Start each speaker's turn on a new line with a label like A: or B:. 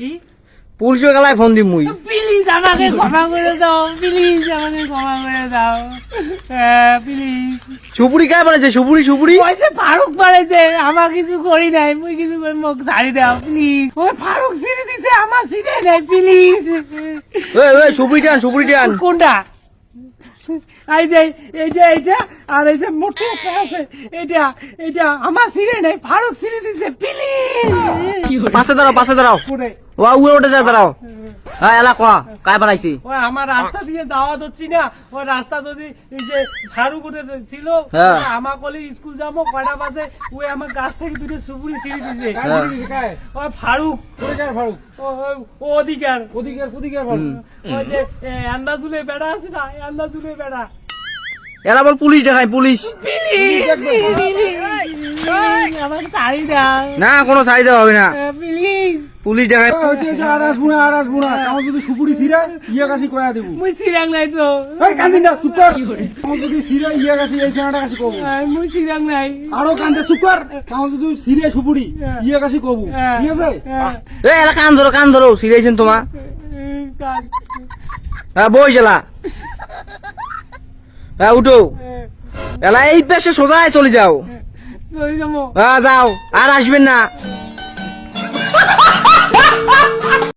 A: কি?
B: পুলিশের গেলায় ফোন দিম মুই।
A: প্লিজ আমাকে ক্ষমা করে দাও প্লিজ আমাকে ক্ষমা করে দাও। প্লিজ
B: সুপুরি কায় বানাইছে? সুপুরি সুপুরি?
A: যে ফারুক বাড়াইছে আমার কিছু করি নাই মুই কিছু মুখ ছাড়ি দাও প্লিজ ওই ফারুক সিঁড়ি দিছে আমার সিটে নাই প্লিজ
B: ওই ওই সুপুরি টান সুপুরি টান।
A: কোনটা? এই যে এই যে এইটা আর এই যে মোটে আছে এটা এটা আমার সিঁড়ে নাই ফারুক সিঁড়ি দিছে প্লিজ
B: পাশে দাঁড়াও পাশে দাঁড়াও। ওয়া উড়ে উঠে যা দাঁড়াও। হ্যাঁ এলা কয়া কায় বানাইছি
A: ওই আমার রাস্তা দিয়ে যাওয়া হচ্ছি না ওই রাস্তা যদি এই যে ফারুক উঠে ছিল
B: হ্যাঁ।
A: আমার কলে স্কুল যাব কয়টা বাজে? ওই আমার গাছ থেকে দুটো সুপুরি ছিঁড়ে দিছে।
B: হ্যাঁ।
A: ওই ফারুক
C: ফারুক
A: ও- ও- অধিকার। অধিকার
C: ওদিকের ওদিকের ফারুক
A: ওই যে আন্দাজুলে বেড়া আছে না? আন্দাজুলে বেড়া।
B: এলা বল পুলিশ দেখাই পুলিশ।
A: দাও
B: না কোনো চাহিদা হবে না। পুলিশ দেখাই
C: হচ্ছে যে আরাস বুড়া আরাস বুড়া আমার যদি সুপুরি ছিঁড়ে ইয়ে কাশি কয়া দেবো।
A: মুই সিরাং নাই তো।
C: এই কান্দিন না চুপ কর। আমার যদি ছিঁড়ে ইয়ে কাশি এই সেনাটা কাশি কবো
A: মুই সিরাং নাই।
C: আরও কান্দে চুপ কর। আমার যদি ছিঁড়ে সুপুরি ইয়ে কাশি কবো ঠিক আছে?
A: হ্যাঁ,
B: এ এলা কান ধরো কান ধরো সিরিয়েছেন তোমা। হ্যাঁ বই এলা। হ্যাঁ উঠো। এলা এই পেশে সোজায় চলে যাও।
A: চলে
B: যাও। আর আসবেন না।